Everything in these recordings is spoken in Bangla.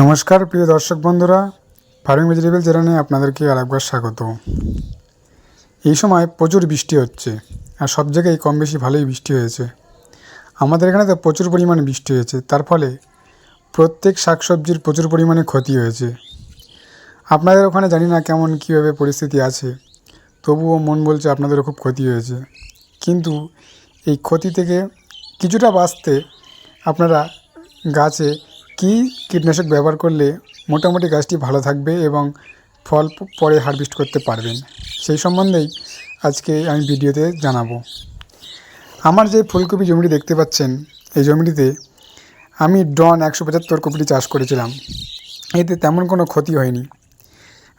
নমস্কার, প্রিয় দর্শক বন্ধুরা। ফার্মিং ভেজিটেবল চ্যানেলে আপনাদেরকে আরেকবার স্বাগত। এই সময় প্রচুর বৃষ্টি হচ্ছে, আর সব জায়গায় কম বেশি ভালোই বৃষ্টি হয়েছে। আমাদের এখানে তো প্রচুর পরিমাণে বৃষ্টি হয়েছে, তার ফলে প্রত্যেক শাকসবজির প্রচুর পরিমাণে ক্ষতি হয়েছে। আপনাদের ওখানে জানি না কেমন কীভাবে পরিস্থিতি আছে, তবুও মন বলছে আপনাদেরও খুব ক্ষতি হয়েছে। কিন্তু এই ক্ষতি থেকে কিছুটা বাঁচতে আপনারা গাছে কী কীটনাশক ব্যবহার করলে মোটামুটি গাছটি ভালো থাকবে এবং ফল পরে হারভেস্ট করতে পারবেন? সেই সম্বন্ধেই আজকে আমি ভিডিওতে জানাব। আমার যে ফুলকপি জমিটি দেখতে পাচ্ছেন, এই জমিটিতে আমি ডন একশো পঁচাত্তর কপিটি চাষ করেছিলাম। এতে তেমন কোনো ক্ষতি হয়নি।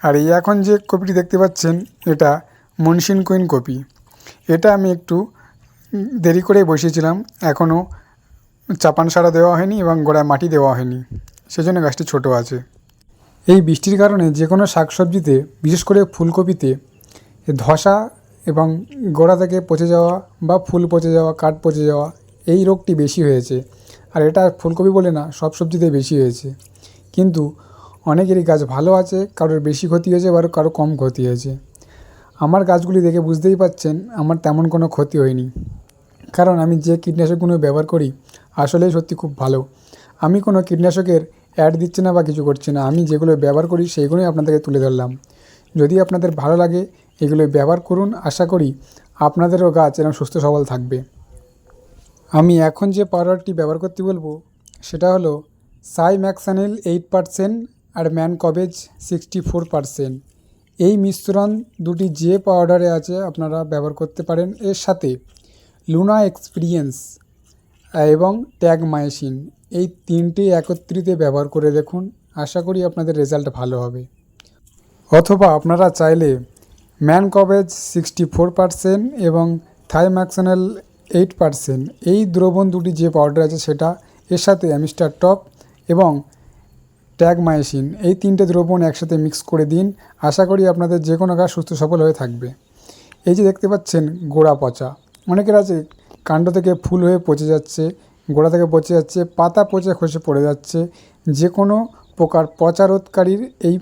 আর এই এখন যে কপিটি দেখতে পাচ্ছেন, এটা মনসিন কুইন কপি। এটা আমি একটু দেরি করে বসিয়েছিলাম, এখনও চাপান সারা দেওয়া হয়নি এবং গোড়ায় মাটি দেওয়া হয়নি। সেজন্য গাছটি ছোট আছে। এই বৃষ্টির কারণে যে কোনো শাকসবজিতে, বিশেষ করে ফুলকপিতে ধসা এবং গোড়া থেকে পচে যাওয়া বা ফুল পচে যাওয়া, কাঠ পচে যাওয়া, এই রোগটি বেশি হয়েছে। আর এটা ফুলকপি বলে না, সব সবজিতে বেশি হয়েছে। কিন্তু অনেকেরই গাছ ভালো আছে, কারোর বেশি ক্ষতি হয়েছে, আবার কারও কম ক্ষতি হয়েছে। আমার গাছগুলি দেখে বুঝতেই পাচ্ছেন, আমার তেমন কোনো ক্ষতি হয়নি। কারণ আমি যে কীটনাশকগুলো ব্যবহার করি আসলেই সত্যি খুব ভালো। আমি কোনো কীটনাশকের অ্যাড দিচ্ছি না বা কিছু করছি না। আমি যেগুলো ব্যবহার করি সেইগুলোই আপনাদেরকে তুলে ধরলাম। যদি আপনাদের ভালো লাগে, এগুলো ব্যবহার করুন। আশা করি আপনাদেরও গাছ এরকম সুস্থ সবল থাকবে। আমি এখন যে পাউডারটি ব্যবহার করতে বলব, সেটা হলো সাই ম্যাক্সানিল এইট পারসেন্ট আর mancozeb sixty four percent এই মিশ্রণ দুটি যে পাউডারে আছে, আপনারা ব্যবহার করতে পারেন। এর সাথে লুনা এক্সপিরিয়েন্স এবং ট্যাগ মাইসিন এই তিনটি একত্রিতে ব্যবহার করে দেখুন। আশা করি আপনাদের রেজাল্ট ভালো হবে। অথবা আপনারা চাইলে mancozeb sixty four percent এবং থাইম্যাক্সোনাল এইট পারসেন্ট এই দ্রবণ দুটি যে পাউডার আছে সেটা এর সাথে অ্যামিস্টার টপ এবং ট্যাগ মাইসিন এই তিনটে দ্রবণ একসাথে মিক্স করে দিন। আশা করি আপনাদের যে কোনো গাছ সুস্থ সবল হয়ে থাকবে। এই যে দেখতে পাচ্ছেন গোড়া পচা। অনেকের আছে, কাণ্ড থেকে ফুল হয়ে পচে যাচ্ছে, গোড়া থেকে পচে যাচ্ছে, পাতা পচে খসে পড়ে যাচ্ছে। যে কোনো প্রকার পচা রোধকারীর এই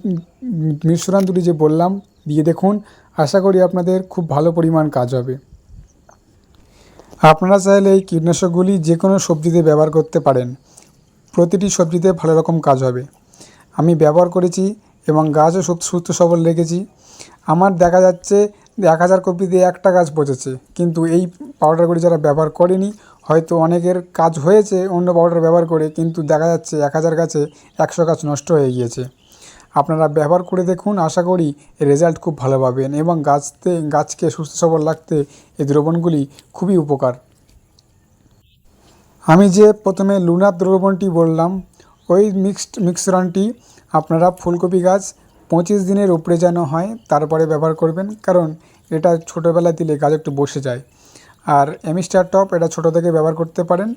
মিশ্রণ দুটি যে বললাম, দিয়ে দেখুন, আশা করি আপনাদের খুব ভালো পরিমাণ কাজ হবে। আপনারা চাইলে এই কীটনাশকগুলি যে কোনো সবজিতে ব্যবহার করতে পারেন। প্রতিটি সবজিতে ভালো রকম কাজ হবে। আমি ব্যবহার করেছি এবং গাছও সুস্থ সবল রেখেছি। আমার দেখা যাচ্ছে এক হাজার কপি দিয়ে একটা গাছ পচেছে। কিন্তু এই পাউডারগুলি যারা ব্যবহার করেনি, হয়তো অনেকের কাজ হয়েছে, অন্য পাউডার ব্যবহার করে, কিন্তু দেখা যাচ্ছে এক হাজার গাছে একশো গাছ নষ্ট হয়ে গিয়েছে। আপনারা ব্যবহার করে দেখুন, আশা করি রেজাল্ট খুব ভালো পাবেন এবং গাছতে, গাছকে সুস্থ সবল রাখতে এই দ্রবণগুলি খুবই উপকার। আমি যে প্রথমে লুনার দ্রবণটি বললাম, ওই মিক্সড মিশ্রণটি আপনারা ফুলকপি গাছ পঁচিশ দিনের উপরে যেন হয়, তারপরে ব্যবহার করবেন। কারণ এটা ছোটোবেলায় দিলে গাছ একটু বসে যায়। আর এমিস্টার টপ এটা ছোটো থেকে ব্যবহার করতে পারেন।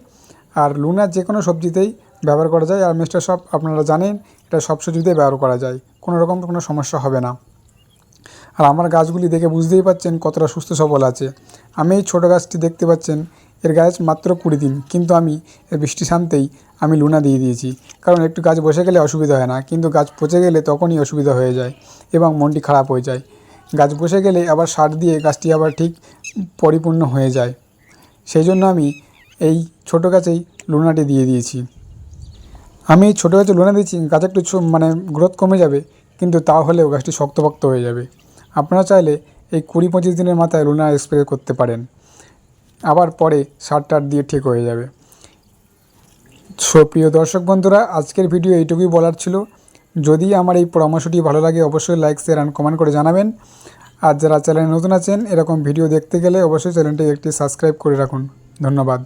আর লুনার যে কোনো সবজিতেই ব্যবহার করা যায়। আর মিস্টার সব আপনারা জানেন, এটা সব সবজিতেই ব্যবহার করা যায়। কোনো রকম কোনো সমস্যা হবে না। আর আমার গাছগুলি দেখে বুঝতেই পাচ্ছেন কতটা সুস্থ সবল আছে। আমি এই ছোটো গাছটি দেখতে পাচ্ছেন এর গাছ মাত্র কুড়ি দিন। কিন্তু আমি এর বৃষ্টি শান্তেই আমি লুনা দিয়ে দিয়েছি। কারণ একটু গাছ বসে গেলে অসুবিধা হয় না, কিন্তু গাছ পচে গেলে তখনই অসুবিধা হয়ে যায় এবং মনটি খারাপ হয়ে যায়। গাছ বসে গেলে আবার সার দিয়ে গাছটি আবার ঠিক পরিপূর্ণ হয়ে যায়। সেই জন্য আমি এই ছোটো গাছেই লুনাটি দিয়ে দিয়েছি। আমি এই ছোটো গাছে লোনা দিয়েছি, গাছ একটু মানে গ্রোথ কমে যাবে, কিন্তু তাও হলেও গাছটি শক্তপোক্ত হয়ে যাবে। আপনারা চাইলে এই কুড়ি পঁচিশ দিনের মাথায় লোনা স্প্রে করতে পারেন। আবার পরে সার টার দিয়ে ঠিক হয়ে যাবে। সো প্রিয় দর্শক বন্ধুরা, আজকের ভিডিও এইটুকুই বলার ছিল। যদি আমার এই পরামর্শটি ভালো লাগে, অবশ্যই লাইক, শেয়ার অ্যান্ড কমেন্ট করে জানাবেন। আর যারা চ্যানেলে নতুন আছেন, এরকম ভিডিও দেখতে গেলে অবশ্যই চ্যানেলটি একটি সাবস্ক্রাইব করে রাখুন। ধন্যবাদ।